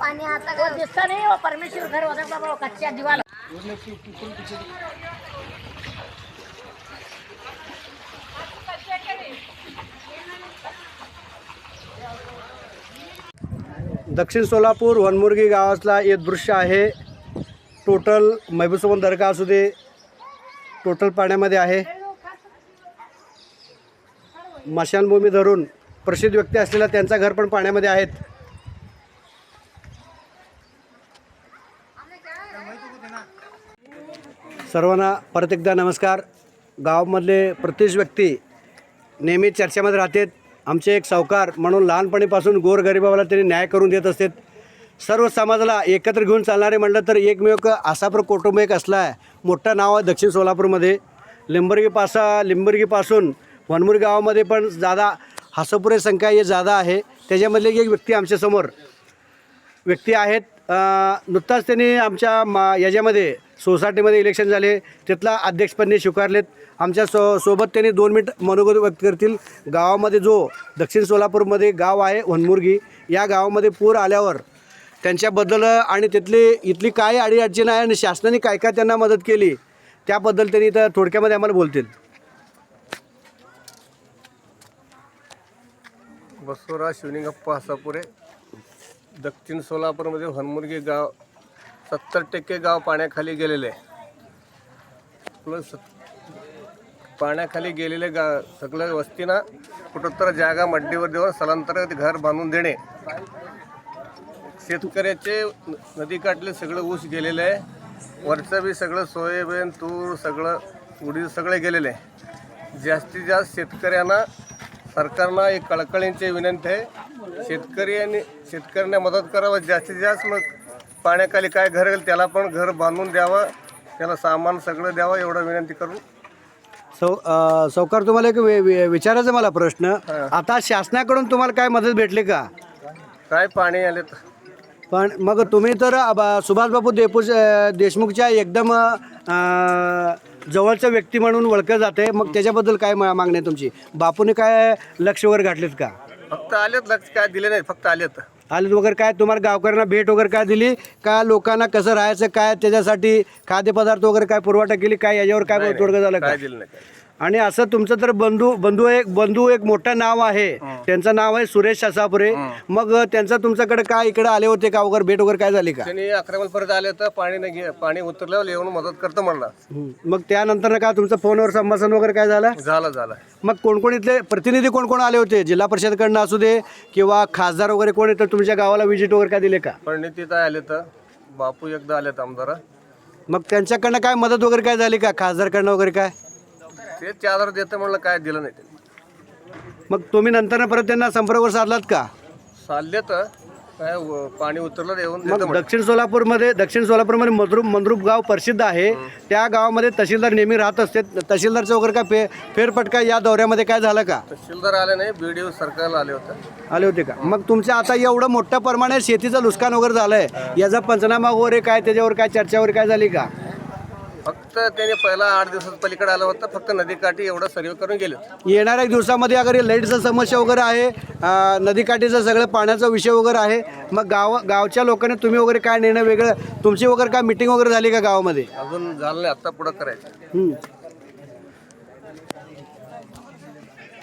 पाणी आता दिसता परमेश्वर घर होता बाबा दक्षिण सोलापूर वनमुर्गी गावातला हे दृश्य आहे. टोटल महबूबसोबत दर्गा असू दे टोटल पाण्यामध्ये आहे. मशानभूमी धरून प्रसिद्ध व्यक्ती असलेला त्यांचा घर पण पाण्यामध्ये आहेत. सर्वांना परत एकदा नमस्कार. गावामधले प्रत्येक व्यक्ती नेहमी चर्चेमध्ये राहतात. आमचे एक सावकार म्हणून लहानपणीपासून गोरगरिबाला त्यांनी न्याय करून देत असतात. सर्व समाजाला एकत्र घेऊन चालणारे म्हटलं तर एकमेव आसापूर कुटुंब एक असला आहे. मोठं नाव आहे दक्षिण सोलापूरमध्ये. लिंबर्गीपासा लिंबर्गीपासून वनमुरी गावामध्ये पण जादा हसपुरे संख्या हे जादा आहे. त्याच्यामधले एक व्यक्ती आमच्यासमोर व्यक्ती आहेत. नुकताच त्यांनी आमच्या मा याच्यामध्ये सोसायटीमध्ये इलेक्शन झाले. तिथला अध्यक्षपदी स्वीकारलेत. आमच्या सो सोबत त्यांनी दोन मिनिट मनोगत व्यक्त करतील. गावामध्ये जो दक्षिण सोलापूरमध्ये गाव आहे वनमुर्गी या गावामध्ये पूर आल्यावर त्यांच्याबद्दल आणि तिथली इथली काय अडीअडचण आहे आणि शासनाने काय काय त्यांना मदत केली त्याबद्दल त्यांनी इथं थोडक्यामध्ये आम्हाला बोलतील. बसवराज शिवलिंगप्पा हसापुरे दक्षिण सोलापूरमध्ये हनमुर्गी गाव सत्तर टक्के गाव पाण्याखाली गेलेले. आहे प्लस पाण्याखाली गेलेले गा सगळ्या वस्तींना कुठंतर जागा मड्डीवर देऊन स्थलांतरित घर बांधून देणे. शेतकऱ्याचे नदीकाठले सगळं ऊस गेलेलं आहे. वरचं बी सगळं सोयाबीन तूर सगळं उडीद सगळे गेलेले. आहे जास्तीत जास्त शेतकऱ्यांना सरकारनं एक कळकळींची विनंती आहे. शेतकरी आणि शेतकऱ्यांना मदत करावं. जास्तीत जास्त मग पाण्याखाली काय घर गेलं त्याला पण घर बांधून द्यावं. त्याला सामान सगळं द्यावं एवढं विनंती करून सौ अ, सावकार तुम्हाला एक वि- वि- विचारायचा मला प्रश्न. आता शासनाकडून तुम्हाला काय मदत भेटली का? काय पाणी आले तर. पण मग तुम्ही तर अब- सुभाषबाबू देपूज देशमुखच्या एकदम अ, जवळचं व्यक्ती म्हणून ओळखलं जाते मग त्याच्याबद्दल काय मा- मागणी आहे तुमची? बापूने काय लक्ष वगैरे घातलेत का? फक्त आलेत लक्ष काय दिले नाही फक्त आलेत. आले वगैरे काय? तुम्हाला गावकऱ्यांना भेट वगैरे काय दिली? का लोकांना कसं राहायचं काय त्याच्यासाठी खाद्यपदार्थ वगैरे काय पुरवठा केली? काय याच्यावर काय तोडगं झालं का? काय दिलं नाही काय आणि असं तुमचं तर बंधू बंधू एक बंधू एक मोठं नाव आहे. त्यांचं नाव आहे सुरेश शसापुरे मग त्यांचं तुमच्याकडे काय इकडे आले होते का? वगैरे भेट वगैरे काय झाली का? त्यांनी अकरा पर्यंत आले तर पाणी नाही घे पाणी उतरल्यावर येऊन मदत करतो म्हणला. मग त्यानंतर का तुमचं फोनवर संभाषण वगैरे काय झालं? झालं झालं. मग कोण कोण इथले प्रतिनिधी कोण कोण आले होते? जिल्हा परिषदकडनं असू दे किंवा खासदार वगैरे कोण येतं? तुमच्या गावाला विजिट वगैरे काय दिले का? पण तिथं आले तर बापू एकदा आलेत आमदार. मग त्यांच्याकडनं काय मदत वगैरे काय झाली का? खासदारकडनं वगैरे काय? ते चादर देतं म्हणलं काय दिलं नाही त्यांनी. मग तुम्ही नंतर परत त्यांना संपर्कवर साधलात का? चालले तर काय व- पाणी उतरलं येऊन मग. दक्षिण सोलापूरमध्ये दक्षिण सोलापूरमध्ये मंद्रुप मंद्रुप गाव प्रसिद्ध आहे. त्या गावामध्ये तहसीलदार नेहमी राहत असते. तहसीलदारचं वगैरे काय फे फेरफटका या दौऱ्यामध्ये काय झालं का? तहसीलदार आले नाही बीडीओ सरकारला आले होते. आले होते का? मग तुमच्या आता एवढं मोठ्या प्रमाणात शेतीचं नुकसान वगैरे झालंय. याचा पंचनामा वगैरे काय त्याच्यावर काय चर्चा वगैरे काय झाली का? फक्त त्याने पहिला आठ दिवसात पलीकडे आलं होतं फक्त नदीकाठी एवढं सर्वे करून गेले येणाऱ्या दिवसामध्ये अगर लाईटचं समस्या वगैरे आहे अं, नदीकाठीचं सगळं पाण्याचा विषय वगैरे आहे मग गाव गावच्या लोकांनी तुम्ही वगैरे काय निर्णय वेगळं तुमची वगैरे काय मिटिंग वगैरे झाली का गावामध्ये? अजून झालं नाही आता पुढं करायचं.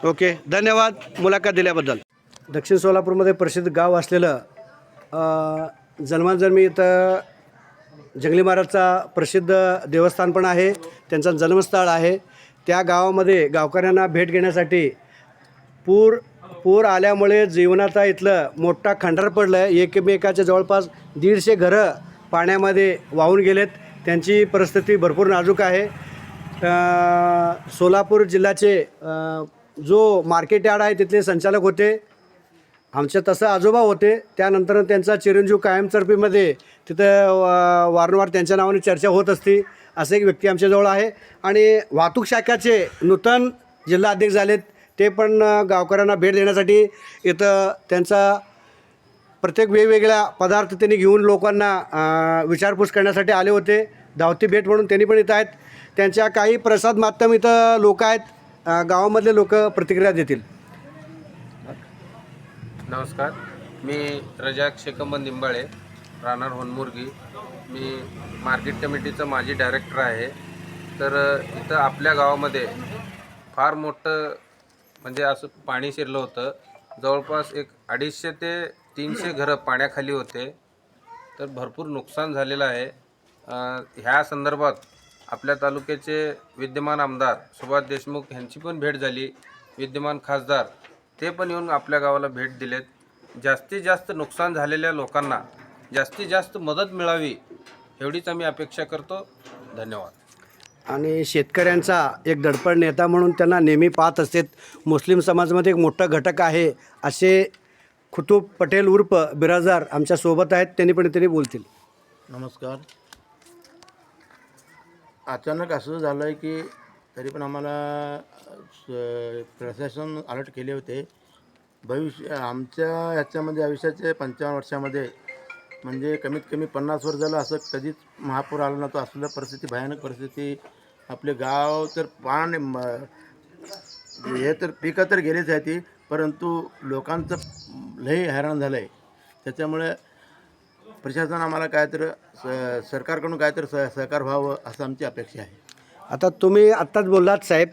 ओके धन्यवाद मुलाखत दिल्याबद्दल. दक्षिण सोलापूरमध्ये प्रसिद्ध गाव असलेलं अ, जन्माजन्मी इथं जंगली महाराजचा प्रसिद्ध देवस्थान पण आहे. त्यांचं जन्मस्थळ आहे. त्या गावामध्ये गावकऱ्यांना भेट घेण्यासाठी पूर पूर आल्यामुळे जीवनाचा इथलं मोठा खंडार पडलं आहे एकमेकाच्या जवळपास दीडशे घरं पाण्यामध्ये वाहून गेलेत. त्यांची परिस्थिती भरपूर नाजूक आहे. सोलापूर जिल्ह्याचे जो मार्केट यार्ड आहे तिथले संचालक होते. आमच्या तसं आजोबा होते त्यानंतर त्यांचा चिरंजीव कायमस्वरूपीमध्ये तिथं वारंवार त्यांच्या नावाने चर्चा होत असते असे एक व्यक्ती आमच्याजवळ आहे. आणि वाहतूक शाखाचे नूतन जिल्हा अध्यक्ष झालेत ते पण गावकऱ्यांना भेट देण्यासाठी इथं त्यांचा प्रत्येक वेगवेगळ्या पदार्थ त्यांनी घेऊन लोकांना विचारपूस करण्यासाठी आले होते. धावती भेट म्हणून त्यांनी पण इथं आहेत. त्यांच्या काही प्रसाद माध्यम इथं लोक आहेत गावामधले लोक प्रतिक्रिया देतील. नमस्कार. मी रजाक शेकंबन निंबाळे राहणार होनमुर्गी. मी मार्केट कमिटीचं माजी डायरेक्टर आहे. तर इथं आपल्या गावामध्ये फार मोठं म्हणजे असं पाणी शिरलं होतं. जवळपास एक अडीचशे ते तीनशे घरं पाण्याखाली होते. तर भरपूर नुकसान झालेलं आहे. ह्या संदर्भात आपल्या तालुक्याचे विद्यमान आमदार सुभाष देशमुख यांची पण भेट झाली. विद्यमान खासदार ते पण येऊन आपल्या गावाला भेट दिलेत. जास्तीत जास्त नुकसान झालेल्या लोकांना जास्तीत जास्त मदत मिळावी एवढीच आम्ही अपेक्षा करतो. धन्यवाद. आणि शेतकऱ्यांचा एक धडपड नेता म्हणून त्यांना नेहमी पाहत असतेत. मुस्लिम समाजामध्ये एक मोठा घटक आहे असे खुतूब पटेल उर्फ बिराजदार आमच्यासोबत आहेत. त्यांनी पण त्यांनी बोलतील. नमस्कार. अचानक असं झालं आहे की तरी पण आम्हाला स- प्रशासन अलर्ट केले होते. भविष्य आमच्या ह्याच्यामध्ये आयुष्याचे पंचावन्न वर्षामध्ये म्हणजे कमीत कमी पन्नास वर्ष झालं असं कधीच महापूर आला नव्हतं. असलं परिस्थिती भयानक परिस्थिती. आपले गाव तर पान हे तर पिकं तर गेलीच आहे ती परंतु लोकांचं लई हैराण झालं आहे त्याच्यामुळे प्रशासन आम्हाला काय तर स सरकारकडून काय तर स सहकार व्हावं असं आमची अपेक्षा आहे. आता तुम्ही आत्ताच बोललात साहेब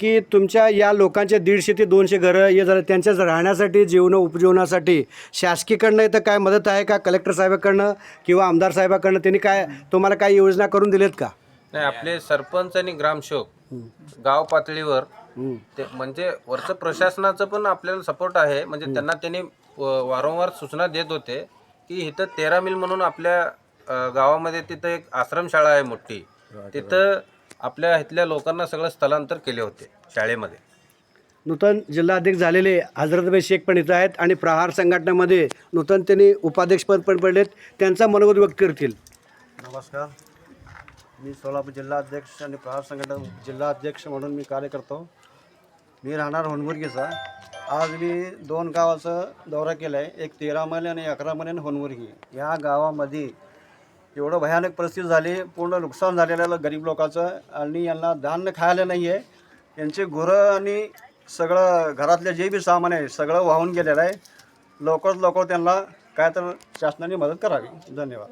की तुमच्या या लोकांचे दीडशे ते दोनशे घरं हे झालं त्यांच्याच राहण्यासाठी जीवन उपजीवनासाठी शासकीकडनं इथं काय मदत आहे का कलेक्टर साहेबाकडनं किंवा आमदार साहेबाकडनं? त्यांनी काय तुम्हाला काही योजना करून दिलेत का? नाही आपले सरपंच आणि ग्रामसेवक गाव पातळीवर ते म्हणजे वरचं प्रशासनाचं पण आपल्याला सपोर्ट आहे. म्हणजे त्यांना त्यांनी वारंवार सूचना देत होते की इथं तेरा मिल म्हणून आपल्या गावामध्ये तिथं एक आश्रमशाळा आहे मोठी. तिथं आपल्या इथल्या लोकांना सगळं स्थलांतर केले होते शाळेमध्ये. नूतन जिल्हाध्यक्ष झालेले हजरतभाई शेख पण इथं आहेत आणि प्रहार संघटनेमध्ये नूतन त्यांनी उपाध्यक्षपद पण पडलेत. त्यांचा मनोगत व्यक्त करतील. नमस्कार. मी सोलापूर जिल्हा अध्यक्ष आणि प्रहार संघटन जिल्हा अध्यक्ष म्हणून मी कार्य करतो. मी राहणार होनमुर्गीचा आज मी दोन गावाचा दौरा केला आहे एक तेरा मैल आणि अकरा मैल आणि होनमुर्गी या गावामध्ये एवढं भयानक परिस्थिती झाली पूर्ण नुकसान झालेलं गरीब लोकांचं. आणि यांना धान्य खायला नाही आहे यांचे गुरं आणि सगळं घरातले जे बी सामान आहे सगळं वाहून गेलेलं आहे. लवकरात लवकर त्यांना काय तर शासनाने मदत करावी. धन्यवाद.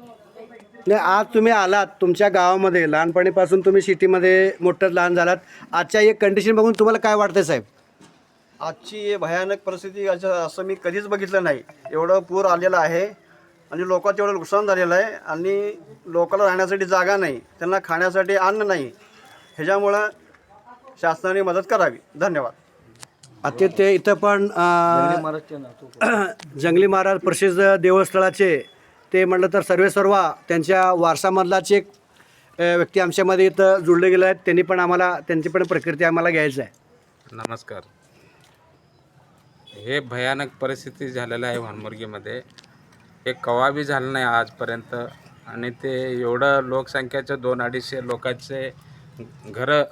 नाही आज तुम्ही आलात तुमच्या गावामध्ये लहानपणीपासून तुम्ही सिटीमध्ये मोठं लहान झालात. आजच्या एक कंडिशन बघून तुम्हाला काय वाटतंय साहेब? आजची हे भयानक परिस्थिती असं मी कधीच बघितलं नाही. एवढं पूर आलेलं आहे. आणि लोकांचं एवढं नुकसान झालेलं आहे आणि लोकांना राहण्यासाठी जागा नाही त्यांना खाण्यासाठी अन्न नाही. ह्याच्यामुळं शासनाने मदत करावी. धन्यवाद. आता ते इथं पण अं, जंगली महाराज प्रसिद्ध देवस्थळाचे ते म्हटलं तर सर्वे सर्वा त्यांच्या वारसामधलाच एक अं, व्यक्ती आमच्यामध्ये इथं जुळले गेले आहेत. त्यांनी पण आम्हाला त्यांची पण प्रकृती आम्हाला घ्यायचं आहे. नमस्कार. हे भयानक परिस्थिती झालेलं आहे वानमुर्गीमध्ये. हे कवा बी झालं नाही आजपर्यंत. आणि ते एवढं लोकसंख्याचं दोन अडीचशे लोकांचे घरं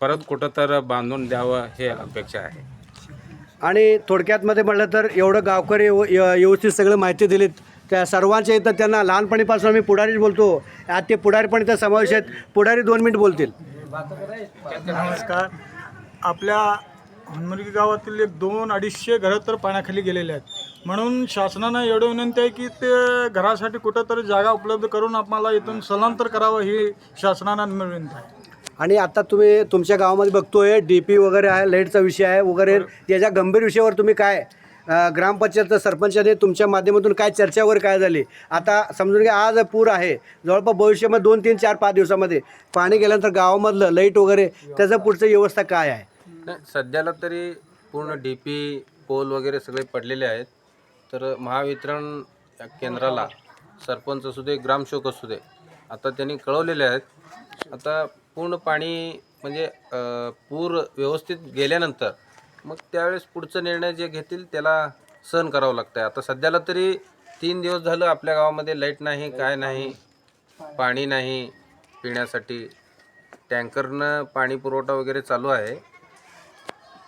परत कुठं तर बांधून द्यावं हे अपेक्षा आहे. आणि थोडक्यातमध्ये म्हटलं तर एवढं गावकरी व्यवस्थित सगळं माहिती दिलीत. त्या सर्वांच्या इथं त्यांना लहानपणीपासून आम्ही पुढारीच बोलतो. आज ते पुढारी पण इथं समावेश आहेत. पुढारी दोन मिनिट बोलतील. नमस्कार. आपल्या हनुमर्गी गावातील एक दोन अडीचशे घरं तर पाण्याखाली गेलेले आहेत. म्हणून शासनानं एवढं विनंती आहे की ते घरासाठी कुठंतरी जागा उपलब्ध करून आम्हाला इथून स्थलांतर करावं ही शासनानं विनंती आहे. आणि आता तुम्ही तुमच्या गावामध्ये बघतोय डी पी वगैरे आहे लाईटचा विषय आहे वगैरे. याच्या गंभीर विषयावर तुम्ही काय ग्रामपंचायत सरपंचाने तुमच्या माध्यमातून काय चर्चा वगैरे काय झाली? आता समजून घ्या आज पूर आहे. जवळपास भविष्यामध्ये दोन तीन चार पाच दिवसामध्ये पाणी गेल्यानंतर गावामधलं लाइट वगैरे त्याचं पुढचं व्यवस्था काय आहे? नाही सध्याला तरी पूर्ण डी पी पोल वगैरे सगळे पडलेले आहेत. तर महावितरण या केंद्राला सरपंच असू दे ग्रामसेवक असू दे आता त्यांनी कळवलेले आहेत. आता पूर्ण पाणी म्हणजे पूर व्यवस्थित गेल्यानंतर मग त्यावेळेस पुढचा निर्णय जे घेतील त्याला सहन करावं लागतं आहे आता सध्याला तरी तीन दिवस झालं आपल्या गावामध्ये लाइट नाही काय नाही पाणी नाही पिण्यासाठी. टँकरनं पाणी पुरवठा वगैरे चालू आहे.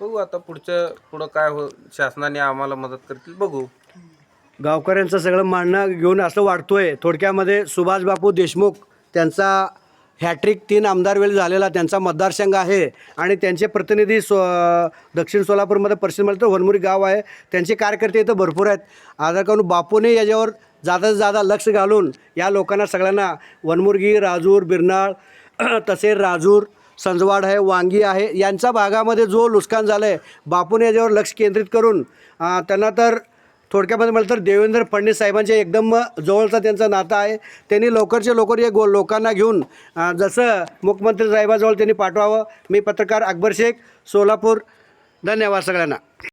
बघू आता पुढचं पुढं काय हो शासनाने आम्हाला मदत करतील. बघू. गावकऱ्यांचं सगळं मांडणं घेऊन असं वाढतोय. थोडक्यामध्ये सुभाष बापू देशमुख त्यांचा हॅट्रिक तीन आमदार वेळ झालेला त्यांचा मतदारसंघ आहे. आणि त्यांचे प्रतिनिधी सो दक्षिण सोलापूरमध्ये परिषदमध्ये तर वनमुरी गाव आहे. त्यांचे कार्यकर्ते इथं भरपूर आहेत. आधार करून बापूने याच्यावर जादा जादा लक्ष घालून या लोकांना सगळ्यांना वनमुर्गी राजूर बिरनाळ तसेच राजूर संजवाड आहे वांगी आहे यांच्या भागामध्ये जो नुकसान झालं आहे बापूने याच्यावर लक्ष केंद्रित करून त्यांना तर थोडक्यामध्ये म्हटलं तर देवेंद्र फडणवीस साहेबांच्या एकदम जवळचा त्यांचा नाता आहे. त्यांनी लवकरच्या लवकर या गो लोकांना घेऊन जसं मुख्यमंत्री साहेबाजवळ त्यांनी पाठवावं मी पत्रकार अकबर शेख सोलापूर. धन्यवाद सगळ्यांना.